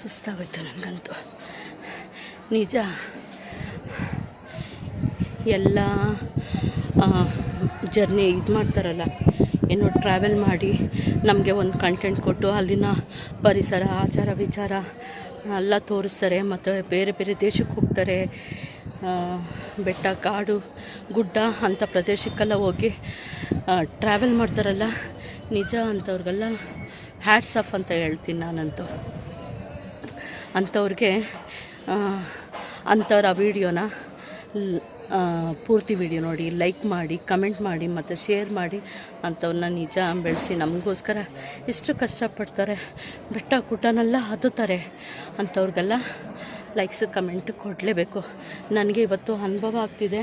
ಸುಸ್ತಾಗೋಯ್ತು ನನಗಂತೂ. ನಿಜ. ಎಲ್ಲ ಜರ್ನಿ ಇದು ಮಾಡ್ತಾರಲ್ಲ. ಏನು ಟ್ರಾವೆಲ್ ಮಾಡಿ ನಮಗೆ ಒಂದು ಕಂಟೆಂಟ್ ಕೊಟ್ಟು ಅಲ್ಲಿನ ಪರಿಸರ, ಆಚಾರ ವಿಚಾರ ಎಲ್ಲ ತೋರಿಸ್ತಾರೆ. ಮತ್ತು ಬೇರೆ ಬೇರೆ ದೇಶಕ್ಕೆ ಹೋಗ್ತಾರೆ. ಬೆಟ್ಟ, ಕಾಡು, ಗುಡ್ಡ ಅಂಥ ಪ್ರದೇಶಕ್ಕೆಲ್ಲ ಹೋಗಿ ಟ್ರಾವೆಲ್ ಮಾಡ್ತಾರಲ್ಲ. ನಿಜ ಅಂಥವ್ರಿಗೆಲ್ಲ ಹ್ಯಾಟ್ಸ್ ಆಫ್ ಅಂತ ಹೇಳ್ತೀನಿ ನಾನಂತೂ. ಅಂಥವ್ರಿಗೆ ಅಂಥವ್ರ ಆ ವಿಡಿಯೋನ ಪೂರ್ತಿ ವಿಡಿಯೋ ನೋಡಿ, ಲೈಕ್ ಮಾಡಿ, ಕಮೆಂಟ್ ಮಾಡಿ, ಮತ್ತು ಶೇರ್ ಮಾಡಿ ಅಂಥವ್ರನ್ನ ನಿಜ ಬೆಳೆಸಿ ನಮಗೋಸ್ಕರ ಎಷ್ಟು ಕಷ್ಟಪಡ್ತಾರೆ. ಬೆಟ್ಟ ಗುಡ್ಡನೆಲ್ಲ ಹತ್ತುತ್ತಾರೆ. ಅಂಥವ್ರಿಗೆಲ್ಲ ಲೈಕ್ಸ್ ಕಮೆಂಟ್ ಕೊಡಲೇಬೇಕು. ನನಗೆ ಇವತ್ತು ಅನುಭವ ಆಗ್ತಿದೆ.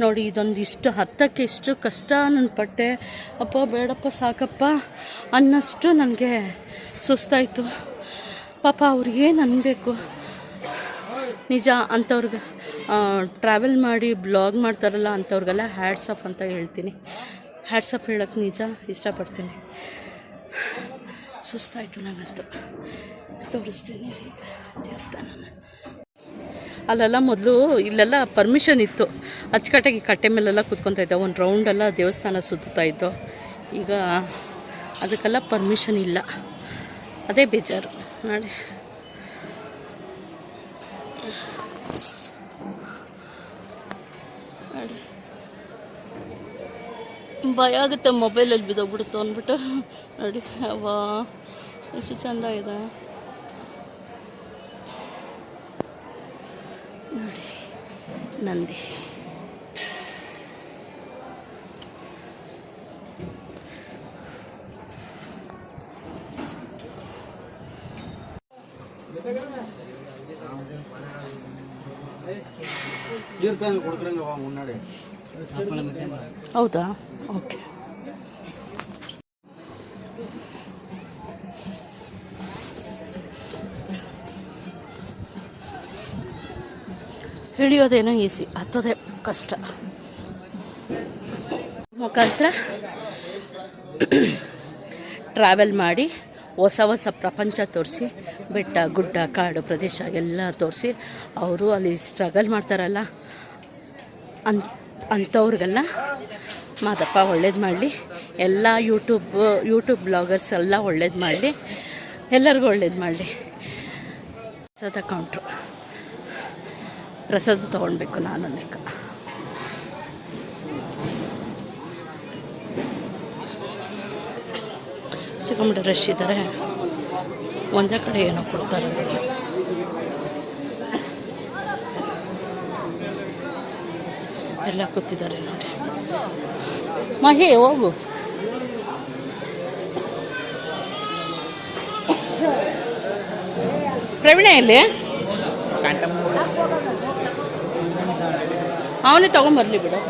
ನೋಡಿ, ಇದೊಂದು ಇಷ್ಟು ಹತ್ತಕ್ಕೆ ಇಷ್ಟು ಕಷ್ಟ ನನ್ನ ಪಟ್ಟೆ ಅಪ್ಪ, ಬೇಡಪ್ಪ, ಸಾಕಪ್ಪ ಅನ್ನಷ್ಟು ನನಗೆ ಸುಸ್ತಾಯಿತು. ಪಾಪ ಅವ್ರಿಗೇನು ಅನ್ಬೇಕು? ನಿಜ ಅಂಥವ್ರಿಗೆ ಟ್ರಾವೆಲ್ ಮಾಡಿ ಬ್ಲಾಗ್ ಮಾಡ್ತಾರಲ್ಲ ಅಂಥವ್ರಿಗೆಲ್ಲ ಹ್ಯಾಡ್ಸ್ ಆಫ್ ಅಂತ ಹೇಳ್ತೀನಿ. ಹ್ಯಾಡ್ಸ್ ಆಫ್ ಹೇಳೋಕ್ಕೆ ನಿಜ ಇಷ್ಟಪಡ್ತೀನಿ. ಸುಸ್ತಾಯಿತು ನನಗಂತೂ ತೋರಿಸ್ತೀನಿ ದೇವಸ್ಥಾನನ. ಅಲ್ಲೆಲ್ಲ ಮೊದಲು ಇಲ್ಲೆಲ್ಲ ಪರ್ಮಿಷನ್ ಇತ್ತು. ಅಚ್ಚುಕಟ್ಟಾಗಿ ಕಟ್ಟೆ ಮೇಲೆಲ್ಲ ಇದ್ದೆ. ಒಂದು ರೌಂಡೆಲ್ಲ ದೇವಸ್ಥಾನ ಸುತ್ತುತ್ತಾ ಇತ್ತು ಈಗ ಅದಕ್ಕೆಲ್ಲ ಪರ್ಮಿಷನ್ ಇಲ್ಲ. ಅದೇ ಬೇಜಾರು. ನೋಡಿ ನೋಡಿ ಭಯ ಆಗುತ್ತೆ ಮೊಬೈಲಲ್ಲಿ ಬಿದ್ದೋಗ್ಬಿಡುತ್ತೆ ಅಂದ್ಬಿಟ್ಟು. ನೋಡಿ ಅವಾ ಎಷ್ಟು ಚಂದ ಇದೆ ನೋಡಿ ನಂದಿ. ಹೌದಾ? ಓಕೆ. ಇಳಿಯೋದೇನೋ ಈಸಿ ಹತ್ತೋದೇ ಕಷ್ಟ. ಮುಖಾಂತರ ಟ್ರಾವೆಲ್ ಮಾಡಿ, ಹೊಸ ಹೊಸ ಪ್ರಪಂಚ ತೋರಿಸಿ, ಬೆಟ್ಟ, ಗುಡ್ಡ, ಕಾಡು ಪ್ರದೇಶ ಎಲ್ಲ ತೋರಿಸಿ, ಅವರು ಅಲ್ಲಿ ಸ್ಟ್ರಗಲ್ ಮಾಡ್ತಾರಲ್ಲ ಅನ್ ಅಂಥವ್ರಿಗೆಲ್ಲ, ಮಾದಪ್ಪ ಒಳ್ಳೇದು ಮಾಡಲಿ. ಎಲ್ಲ ಯೂಟ್ಯೂಬ್ ಯೂಟ್ಯೂಬ್ ಬ್ಲಾಗರ್ಸ್ ಎಲ್ಲ ಒಳ್ಳೇದು ಮಾಡಲಿ. ಎಲ್ಲರಿಗೂ ಒಳ್ಳೇದು ಮಾಡಲಿ. ಪ್ರಸಾದ ಕೌಂಟ್ರು ಪ್ರಸಾದ ತೊಗೊಳ್ಬೇಕು ನಾನು ಅನೇಕ. ಸಿಗಮ್ಮ ರಶ್ ಇದ್ದಾರೆ ಒಂದೇ ಕಡೆ ಏನೋ ಕೊಡ್ತಾರೆ ಎಲ್ಲ ಕೂತಿದ್ದಾರೆ ನೋಡಿ. ಮಹಿ, ಹೋಗು. ಪ್ರವೀಣ ಎಲ್ಲಿ? ಅವನೇ ತಗೊಂಬರ್ಲಿ ಬಿಡು.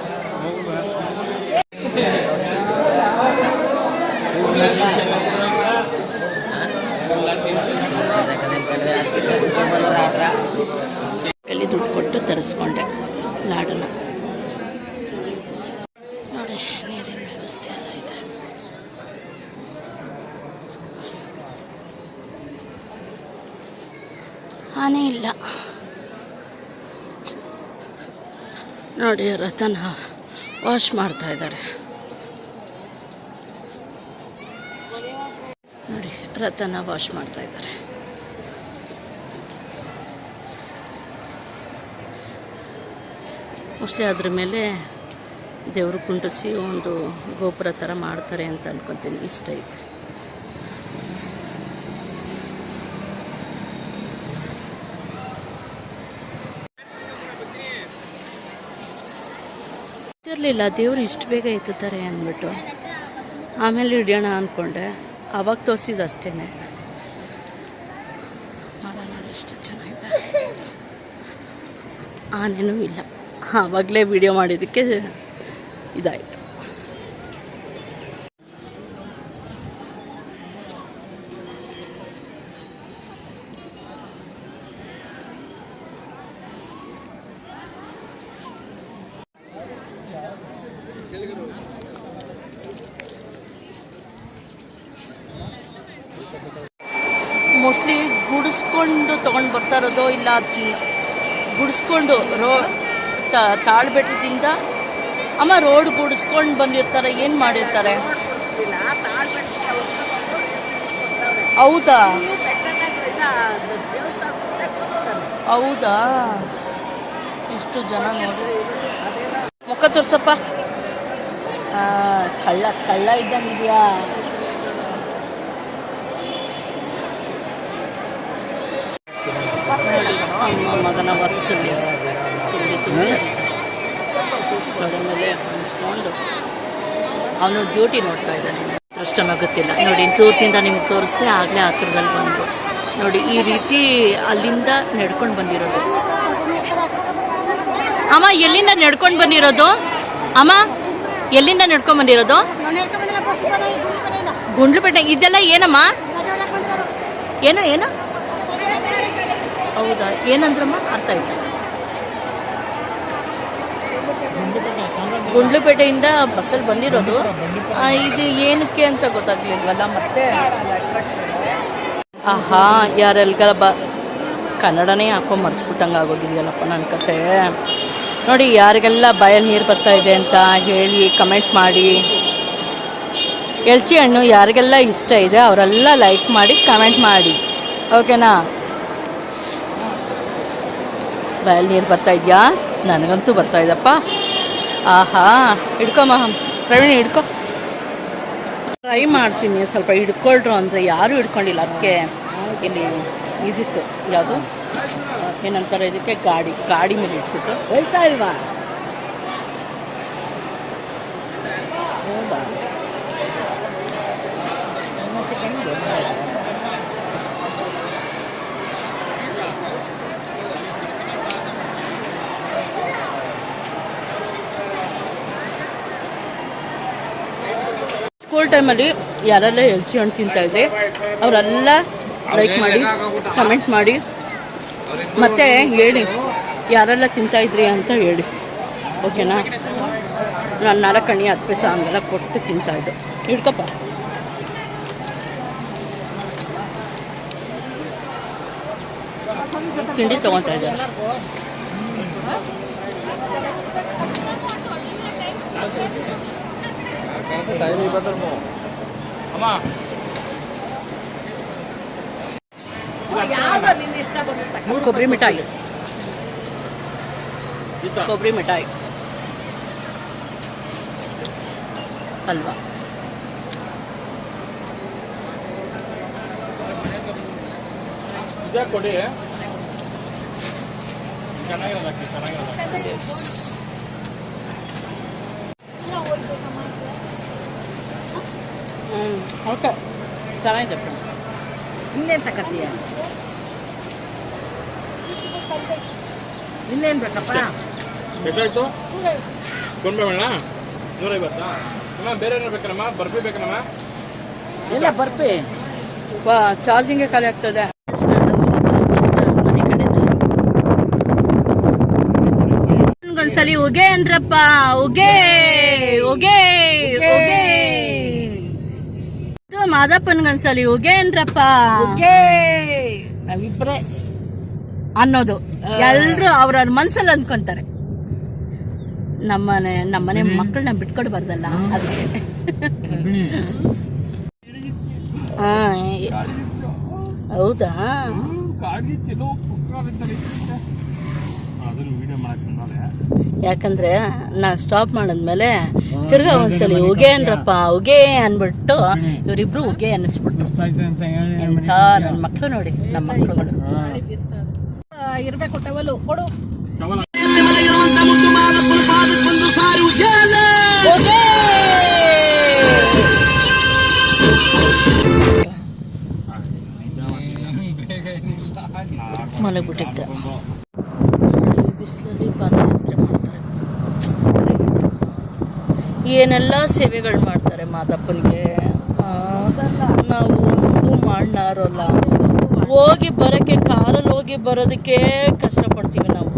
ಅಲ್ಲಿ ದುಡ್ಡು ಕೊಟ್ಟು ತರಿಸ್ಕೊಂಡೆ. ಲಾಡನ್ನ ನೋಡಿ ನೀರಿನ ವ್ಯವಸ್ಥೆ ಎಲ್ಲ ಇದೆ ಆನೆ ಇಲ್ಲ. ನೋಡಿ, ರತನ ವಾಶ್ ಮಾಡ್ತಾ ಇದ್ದಾರೆ. ನೋಡಿ, ರತನ ವಾಶ್ ಮಾಡ್ತಾ ಇದ್ದಾರೆ. ಮೋಸ್ಟ್ಲಿ ಅದ್ರ ಮೇಲೆ ದೇವರು ಕುಂಡಿಸಿ ಒಂದು ಗೋಪುರ ಥರ ಮಾಡ್ತಾರೆ ಅಂತ ಅನ್ಕೊತೀನಿ. ಇಷ್ಟ ಐತೆ. ಗೊತ್ತಿರಲಿಲ್ಲ ದೇವ್ರು ಇಷ್ಟು ಬೇಗ ಎತ್ತುತ್ತಾರೆ ಅಂದ್ಬಿಟ್ಟು. ಆಮೇಲೆ ಹಿಡಿಯೋಣ ಅಂದ್ಕೊಂಡೆ ಅವಾಗ ತೋರಿಸಿದ್ದು ಅಷ್ಟೇ ಮರ ನೋಡಿ ಎಷ್ಟು ಚೆನ್ನಾಗಿದೆ. ಆನೆನೂ ಇಲ್ಲ. ಆವಾಗಲೇ ವಿಡಿಯೋ ಮಾಡಿದ್ದಕ್ಕೆ ಇದಾಯಿತು ಮೋಸ್ಟ್ಲಿ ನೋಡಿ ಗುಡಿಸ್ಕೊಂಡು ತೊಗೊಂಡು ಬರ್ತಾ ಇರೋದು ಇಲ್ಲ ಗುಡಿಸ್ಕೊಂಡು ರೋ ತಾಳ್ಬೆಟ್ಟದಿಂದ ಅಮ್ಮ ರೋಡ್ ಗುಡಿಸ್ಕೊಂಡು ಬಂದಿರ್ತಾರೆ ಏನು ಮಾಡಿರ್ತಾರೆ? ಹೌದಾ? ಹೌದಾ? ಇಷ್ಟು ಜನ ನೋಡಿ. ಮುಖ ತೋರ್ಸಪ್ಪ. ಕಳ್ಳ ಕಳ್ಳ ಇದ್ದಂಗಿದೆಯಾ ನಮ್ಮ ಮಗನ ವರ್ಸಲ್ಲಿ ತುಂಬಿ ತುಂಬಿ. ತೊಡೆ ಮೇಲೆ ಅನಿಸ್ಕೊಂಡು ಅವನು ಡ್ಯೂಟಿ ನೋಡ್ತಾ ಇದ್ದಾನೆ. ಅದೃಷ್ಟನೋ ಗೊತ್ತಿಲ್ಲ. ನೋಡಿ, ದೂರದಿಂದ ನಿಮ್ಗೆ ತೋರಿಸ್ದೆ, ಆಗಲೇ ಹತ್ರದಲ್ಲಿ ಬಂದು. ನೋಡಿ, ಈ ರೀತಿ ಅಲ್ಲಿಂದ ನಡ್ಕೊಂಡು ಬಂದಿರೋದು. ಅಮ್ಮ, ಎಲ್ಲಿಂದ ನಡ್ಕೊಂಡು ಬಂದಿರೋದು? ಅಮ್ಮ, ಎಲ್ಲಿಂದ ನಡ್ಕೊಂಡು ಬಂದಿರೋದು? ಗುಂಡ್ಲುಪೇಟೆ. ಇದೆಲ್ಲ ಏನಮ್ಮ? ಏನು ಏನು? ಹೌದಾ? ಏನಂದ್ರಮ್ಮ? ಅರ್ಥ ಆಯ್ತು. ಗುಂಡ್ಲುಪೇಟೆಯಿಂದ ಬಸ್ಸಲ್ಲಿ ಬಂದಿರೋದು. ಇದು ಏನಕ್ಕೆ ಅಂತ ಗೊತ್ತಾಗ್ಲಿಲ್ವಲ್ಲ ಮತ್ತೆ? ಆಹಾ ಯಾರೆಲ್ಲ ಬ ಕನ್ನಡನೇ ಹಾಕೋ ಮರ್ತ್ಬಿಟ್ಟಂಗೆ ಆಗೋದಿದೆಯಲ್ಲಪ್ಪ ನನ್ನ ಕತೆ. ನೋಡಿ, ಯಾರಿಗೆಲ್ಲ ಬಾಯಲ್ಲಿ ನೀರು ಬರ್ತಾ ಇದೆ ಅಂತ ಹೇಳಿ ಕಮೆಂಟ್ ಮಾಡಿ. ಎಳ್ಚಿ ಹಣ್ಣು ಯಾರಿಗೆಲ್ಲ ಇಷ್ಟ ಇದೆ ಅವರೆಲ್ಲ ಲೈಕ್ ಮಾಡಿ ಕಮೆಂಟ್ ಮಾಡಿ. ಓಕೆನಾ ಬಾಯಲ್ಲಿ ನೀರು ಬರ್ತಾ ಇದೆಯಾ? ನನಗಂತೂ ಬರ್ತಾ ಇದಪ್ಪ. ಆಹಾ ಹಿಡ್ಕೊಮ್ಮ ಪ್ರವೀಣ್ ಹಿಡ್ಕೊ. ಟ್ರೈ ಮಾಡ್ತೀನಿ ಸ್ವಲ್ಪ ಹಿಡ್ಕೊಳ್ರು ಅಂದರೆ ಯಾರೂ ಹಿಡ್ಕೊಂಡಿಲ್ಲ. ಅದಕ್ಕೆ ಇಲ್ಲಿ ಇದಿತ್ತು. ಯಾವುದು? ಏನಂತಾರೆ ಇದಕ್ಕೆ? ಗಾಡಿ ಗಾಡಿ ಮೇಲೆ ಇಟ್ಬಿಟ್ಟು. ಹೋಯ್ತಾ ಇಲ್ವಾ? ಹೌದಾ? ಸ್ಕೂಲ್ ಟೈಮಲ್ಲಿ ಯಾರೆಲ್ಲ ಎಲ್ಚಿ ಹಣ್ಣು ತಿಂತಾಯಿದ್ರೆ ಅವರೆಲ್ಲ ಲೈಕ್ ಮಾಡಿ ಕಮೆಂಟ್ ಮಾಡಿ. ಮತ್ತೆ ಹೇಳಿ, ಯಾರೆಲ್ಲ ತಿಂತಾಯಿದ್ರಿ ಅಂತ ಹೇಳಿ. ಓಕೆನಾ ನಾನು ನಾಲ್ಕಣಿ ಹತ್ತು ಪೈಸೆ ಹಂಗೆಲ್ಲ ಕೊಟ್ಟು ತಿಂತಾಯಿದ್ದೆ ಹಿಡ್ಕಪ್ಪ. ತಿಂಡಿ ತೊಗೊತಾ ಇದ್ದೆ ಯಾವ ನಿನ್ನ ಇಷ್ಟ ಬರುತ್ತೆ ಕೊಬ್ಬರಿ ಮಿಠಾಯಿ. ಕೊಬ್ಬರಿ ಮಿಠಾಯಿ. ಅಲ್ವಾ? ಇದೇ ಕೊಡಿ. ಚೆನ್ನಾಗಿರಲ್ಲ ಅಕ್ಕಿ ಓಕೆ ಚೆನ್ನಾಗಿದೆ ಇನ್ನೇನು ತಗತ್ತೀಯ ಇನ್ನೇನು ಇನ್ನೇನ್ ಬೇಕಪ್ಪ? ಎಷ್ಟಾಯ್ತು? ಕೊಂಡ್ಬೇಡ ನೂರೈವತ್ತಾ? ಅಮ್ಮ ಬೇರೆ ಏನಾರು ಬೇಕಮ್ಮ ಬರ್ಫಿ ಬೇಕಮ್ಮ ಇಲ್ಲ ಬರ್ಫಿ. ಚಾರ್ಜಿಂಗೇ ಖಾಲಿ ಆಗ್ತದೆ. ಒಂದ್ಸಲಿ ಉಗೆ ಅಂದ್ರಪ್ಪ ಉಗೆ ಉಗೆ ಉಗೆ ಇದು ಮಾದಪ್ಪನ್ಗೊಂದ್ಸಲಿ ಓಕೆ ನಾವಿಬ್ರೆ ಅನ್ನೋದು. ಎಲ್ರು ಅವ್ರವ್ರ ಮನ್ಸಲ್ಲಿ ಅನ್ಕೊಂತಾರೆ. ನಮ್ಮನೆ ನಮ್ಮನೆ ಮಕ್ಕಳನ್ನ ಬಿಟ್ಕೊಡ್ಬಾರ್ದಲ್ಲ ಅದಕ್ಕೆ. ಹೌದಾ ಗಾಡಿ ಚಲೋ ಅದನ್ನು ವಿಡಿಯೋ ಮಾಡಕ್ಕೆ ಯಾಕಂದ್ರೆ ನಾನು ಸ್ಟಾಪ್ ಮಾಡಿದ್ಮೇಲೆ ತಿರ್ಗಾ ಒಂದ್ಸಲಿ ಉಗೆ ಅನ್ರಪ್ಪ ಉಗೆ ಅನ್ಬಿಟ್ಟು ಇವರಿಬ್ರು ಉಗೆ ಅನ್ನಿಸ್ಬಿಟ್ಟು ಎಂತ ನನ್ನ ಮಕ್ಕಳು ನೋಡಿ ನಮ್ಮ ಮಕ್ಳುಗಳು. ಇರ್ಬೇಕು ಟವಲು ಕೊಡು. ಉಗೆ. ಮಲಗ್ಬಿಟ್ಟಿದ್ದೆ ಬಿಸಿಲಲ್ಲಿ ಪಾದಯಾತ್ರೆ ಮಾಡ್ತಾರೆ ಏನೆಲ್ಲ ಸೇವೆಗಳು ಮಾಡ್ತಾರೆ ಮಾದಪ್ಪನಿಗೆ? ನಾವು ಒಂದು ಮಾಡಲಾರಲ್ಲ ಹೋಗಿ ಬರೋಕ್ಕೆ ಕಾರಲ್ಲಿ ಹೋಗಿ ಬರೋದಕ್ಕೆ ಕಷ್ಟಪಡ್ತೀವಿ ನಾವು.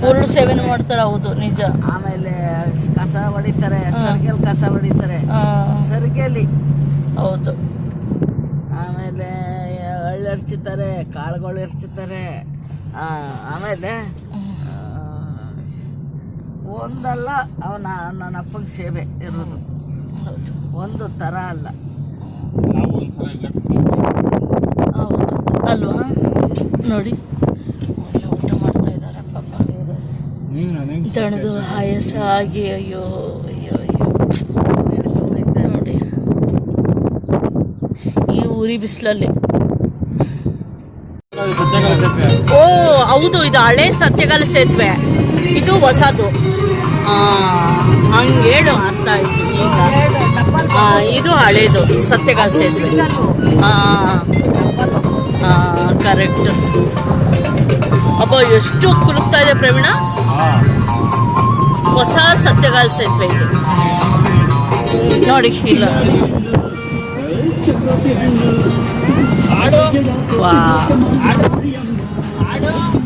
ಹುಲ್ಲು ಸೇವೆನೂ ಮಾಡ್ತಾರೆ ಹೌದು ನಿಜ. ಆಮೇಲೆ ಕಸ ಹೊಡಿತಾರೆ ಸರ್ಗೆಲ್ ಕಸ ಹೊಡಿತಾರೆ. ಸರ್ಗೆಲಿ. ಹೌದು. ಎರ್ಚುತ್ತಾರೆ ಕಾಳುಗಳು ಎರ್ಚಿತಾರೆ ಆ, ಆಮೇಲೆ ಒಂದಲ್ಲ ಅವನ ನನ್ನ ಅಪ್ಪಂಗೆ ಸೇವೆ ಇರೋದು. ಒಂದು ಥರ ಅಲ್ಲ. ಹೌದು. ಅಲ್ವಾ? ನೋಡಿ. ಒಳ್ಳೆ ಊಟ ಮಾಡ್ತಾ ಇದ್ದಾರೆ ಪಾಪ. ದಣದು ಆಯಾಸ ಆಗಿ ಅಯ್ಯೋ ಅಯ್ಯೋ ಅಯ್ಯೋ. ನೋಡಿ. ಈ ಉರಿ ಬಿಸಿಲಲ್ಲಿ ಓ, ಹೌದು, ಇದು ಹಳೆ ಸತ್ಯಗಾಲ ಸೇತುವೆ. ಇದು ಹೊಸದು. ಹಂಗೆ ಹೇಳು, ಅರ್ಥ ಆಯ್ತು ಈಗ. ಇದು ಹಳೇದು ಸತ್ಯಗಾಲ ಸೇತುವೆ. ಕರೆಕ್ಟ್ ಅಪ್ಪ ಎಷ್ಟು ಕುಲುಕ್ತಾ ಇದೆ ಪ್ರವೀಣ. ಹೊಸ ಸತ್ಯಗಾಲ ಸೇತುವೆ ಇದು. ನೋಡಿ, ಇಲ್ಲ. 와.